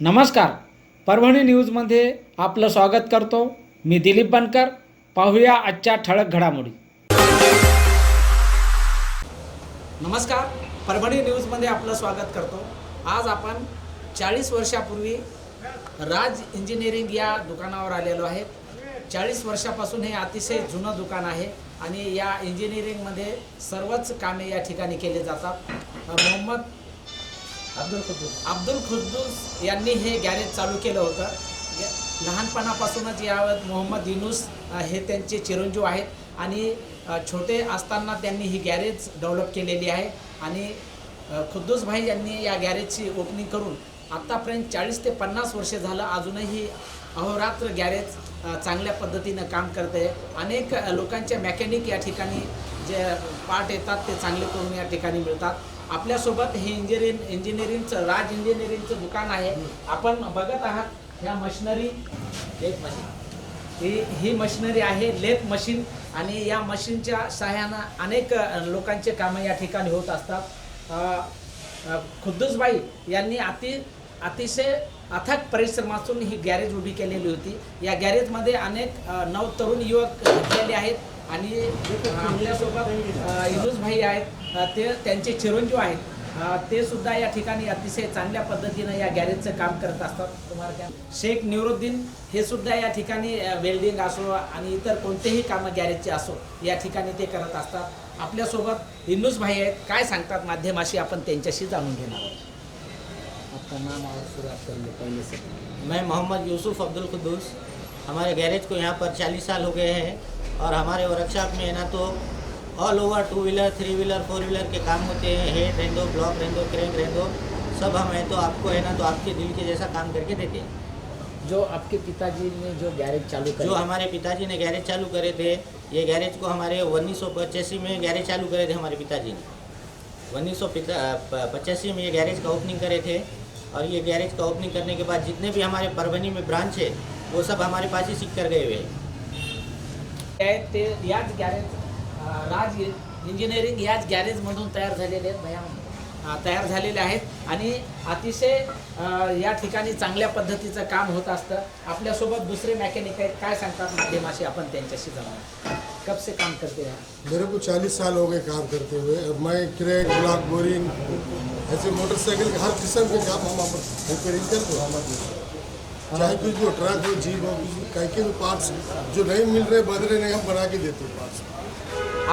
नमस्कार. परभणी न्यूजमध्ये आपलं स्वागत करतो. मी दिलीप बनकर. पाहूया आजच्या ठळक घडामोडी. नमस्कार. परभणी न्यूजमध्ये आपलं स्वागत करतो. आज आपण चाळीस वर्षापूर्वी राज इंजिनिअरिंग या दुकानावर आलेलो आहे. चाळीस वर्षापासून हे अतिशय जुनं दुकान आहे आणि या इंजिनिअरिंगमध्ये सर्वच कामे या ठिकाणी केले जातात. मोहम्मद अब्दुल खुद्दूस. अब्दुल खुद्दूस यांनी हे गॅरेज चालू केलं होतं. लहानपणापासूनच यावर मोहम्मद युनुस हे त्यांचे चिरंजीव आहेत. आणि छोटे असताना त्यांनी ही गॅरेज डेव्हलप केलेली आहे. आणि खुद्दूस भाई यांनी या गॅरेजची ओपनिंग करून आत्तापर्यंत चाळीस ते पन्नास वर्ष झालं अजूनही अहोरात्र गॅरेज चांगल्या पद्धतीनं काम करते अनेक लोकांच्या लोकांचे मॅकॅनिक या ठिकाणी जे पार्ट येतात ते चांगले करून या ठिकाणी मिळतात. आपल्यासोबत हे इंजिनिअरिंग इंजिनिअरिंगचं राज इंजिनिअरिंगचं दुकान आहे. आपण बघत आहात ह्या मशिनरी एक मशीन ही ही मशिनरी आहे लेथ मशीन आणि या मशीनच्या सहाय्यानं अनेक लोकांचे कामं या ठिकाणी होत असतात. खुद्दूसबाई यांनी अति अतिशय अथक परिश्रमातून ही गॅरेज उभी केलेली होती. या गॅरेजमध्ये अनेक अ, नव तरुण युवक घेतलेले आहेत. आणि आपल्यासोबत युनुस भाई आहेत. ते त्यांचे चिरंजीव आहेत. ते सुद्धा या ठिकाणी अतिशय चांगल्या पद्धतीनं या गॅरेजचं काम करत असतात. तुम्हाला काय शेख निवरुद्दीन हे सुद्धा या ठिकाणी वेल्डिंग असो आणि इतर कोणतेही कामं गॅरेजचे असो या ठिकाणी ते करत असतात. आपल्यासोबत हिंदूस भाई आहेत. काय सांगतात माध्यमाशी आपण त्यांच्याशी जाणून घेणार आहोत. आपका नाम और शुरुआत कर ले पहले से। मैं मोहम्मद यूसुफ अब्दुल कुद्दूस। हमारे गैरेज को यहाँ पर 40 साल हो गए हैं। और हमारे वर्कशॉप में है ना तो all over two wheeler three wheeler four wheeler के काम होते हैं। हेड रहने दो ब्लॉक रहने दो क्रेन रहने दो सब हम है तो आपको है ना तो आपके दिल के जैसा काम करके देते हैं। जो आपके पिताजी ने जो गैरेज चालू करे। जो हमारे पिताजी ने गैरेज चालू करे थे ये गैरेज को हमारे उन्नीस सौ पचासी में गैरेज चालू करे थे हमारे पिताजी ने। उन्नीस सौ पचासी में ये गैरेज का ओपनिंग करे थे और ये गैरेज का ओपनिंग करने के बाद जितने भी हमारे परभनी में ब्रांच है वो सब हमारे पास ही सीख कर गए हुए हैं। आहेत ते याच गॅरेज राज इंजिनिअरिंग याच गॅरेजमधून तयार झालेले आहेत भया तयार झालेले आहेत. आणि अतिशय या ठिकाणी चांगल्या पद्धतीचं काम होत असतं. आपल्यासोबत दुसरे मॅकॅनिक आहेत. काय सांगतात माध्यमाशी आपण त्यांच्याशी जाणार कब से काम करते हैं. मेरे को 40 साल हो गए काम करते हुए. और मैं क्रेक ब्लॉक बोरिंग ऐसे मोटरसाइकिल हर किस्म के काम हम रिपेयरिंग करते हैं चाहे कुछ भी ट्रक हो जीप हो, कहीं के भी पार्ट्स जो नहीं मिल रहे, बदले नहीं, हम बना के देते पार्ट्स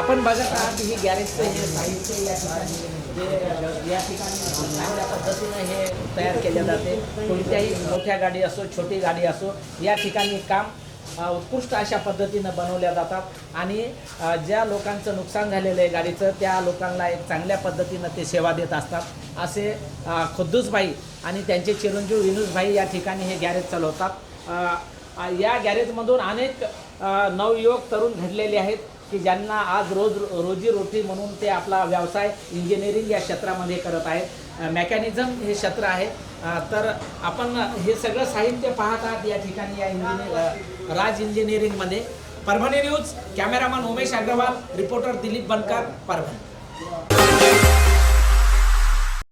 आपण बघत आहात ही गॅरेजचं हे साहित्य या ठिकाणी जे या ठिकाणी चांगल्या पद्धतीनं हे तयार केले जाते कोणत्याही मोठ्या गाडी असो, छोटी गाडी असो, या ठिकाणी काम उत्कृष्ट अशा पद्धतीनं बनवल्या जातात. आणि ज्या लोकांचं नुकसान झालेलं आहे गाडीचं त्या लोकांना एक चांगल्या पद्धतीनं ते सेवा देत असतात. असे अ, खुद्दूसबाई आणि त्यांचे चिरंजीव विनूसभाई या ठिकाणी हे गॅरेज चालवतात. या गॅरेजमधून अनेक नवयुवक तरुण घडलेले आहेत की ज्यांना आज रोज रोजी रोटी म्हणून ते आपला व्यवसाय इंजिनिअरिंग या क्षेत्रामध्ये करत आहेत. मेकॅनिझम हे क्षेत्र आहे. तर आपण हे सगळं साहित्य पाहत आहात या ठिकाणी या इंजिनिअर राज इंजिनिअरिंगमध्ये Parbhani news cameraman Umesh Agarwal reporter Dilip Bankar Parbhani.